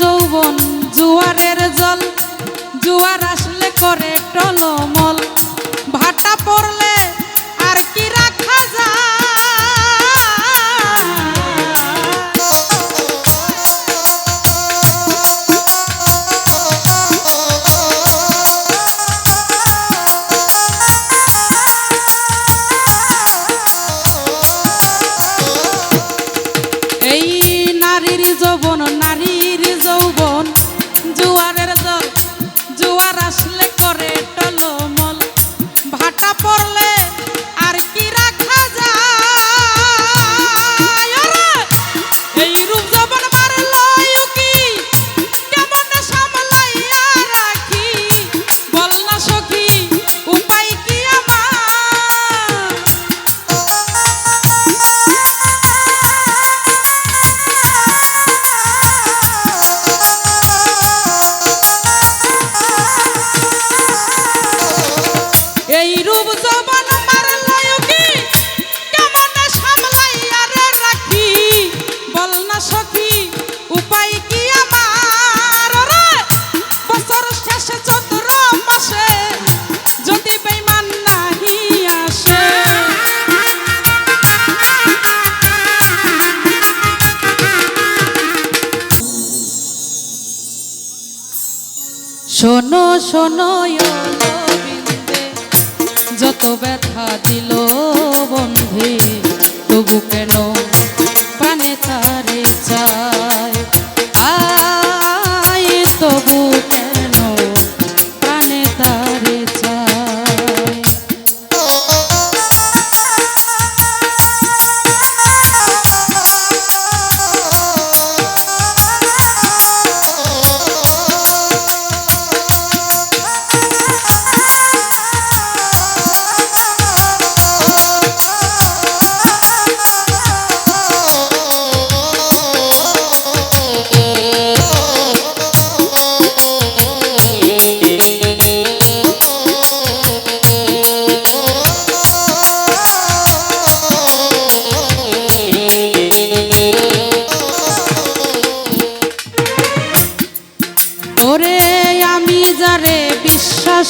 যৌবন জুয়ারের জল। জুয়ার আসলে করে টলমল। ভাটা পড়লে শোনো শোনো যত ব্যথা দিল বন্ধে তবু কেন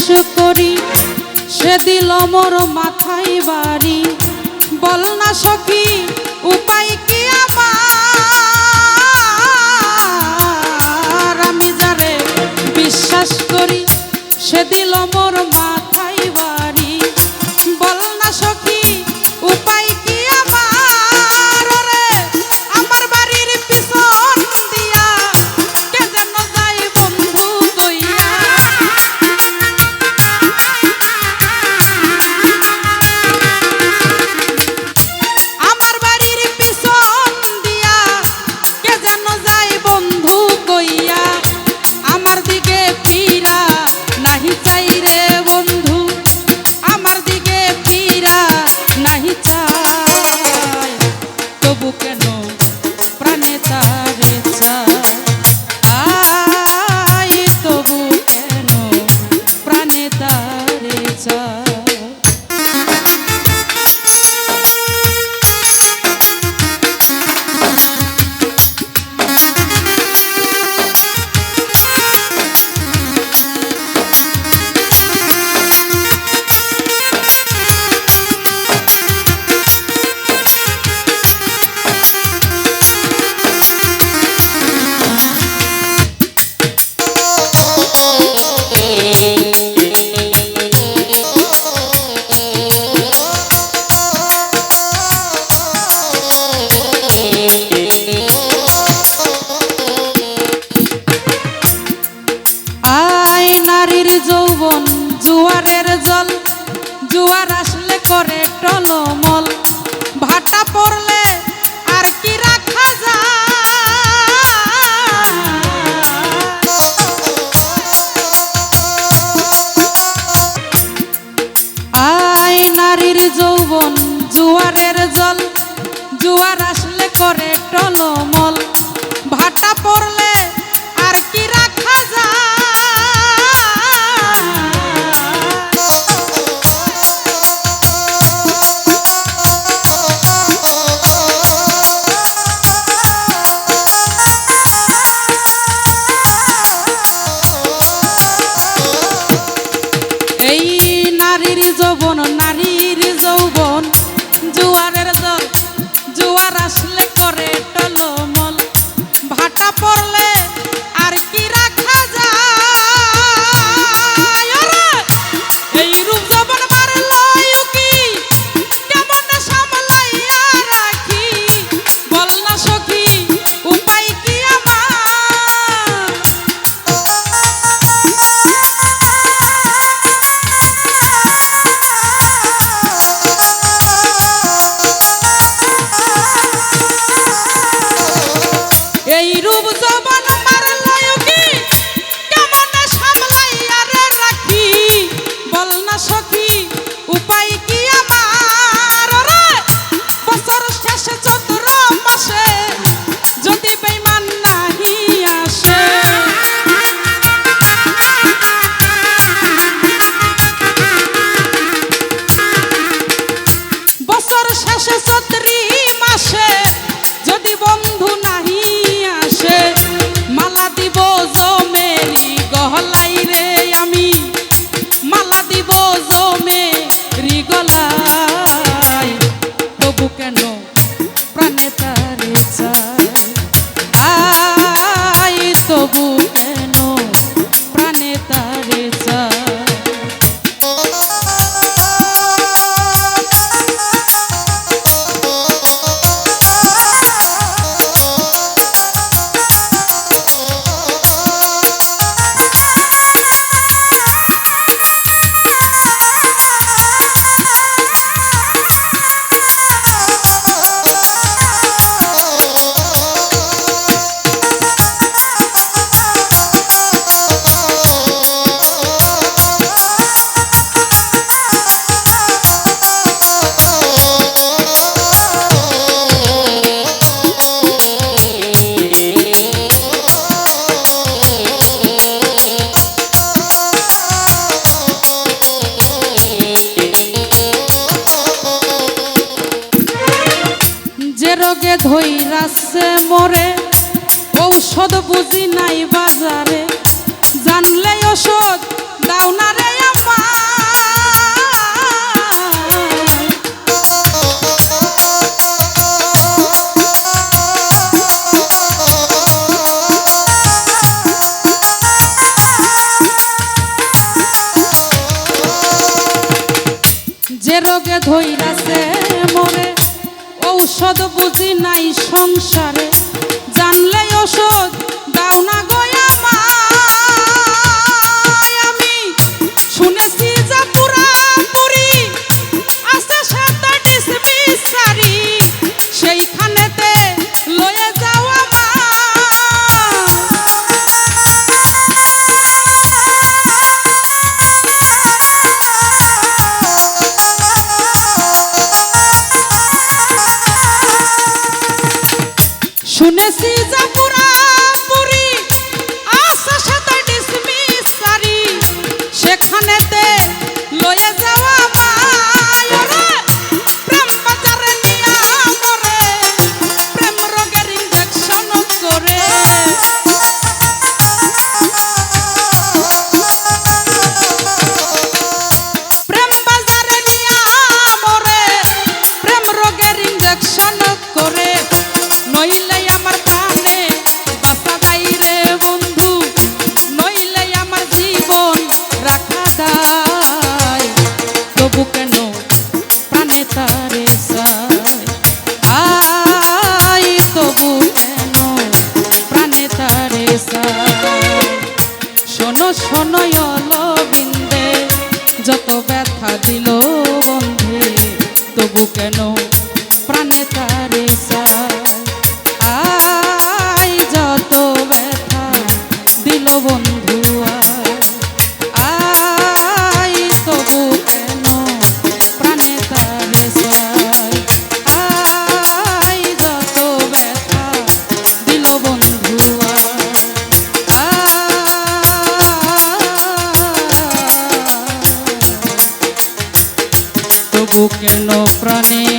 শেষ করি, সে দিল মোর মাথায় বাড়ি। বল না সখি, উপায় কি আমার? আমি যারে বিশ্বাস করি, সে দিল মোর মা তবু কেন Rolo. হইরাছে মরে, ঔষধ বুঝি নাই বাজারে। জানলে ওষুধ দাও না রে যে রোগে ধৈরাছে মরে ঔষধ বুঝি নাই সংসারে। জানলে ওষুধ দাও না গয় প্রাণে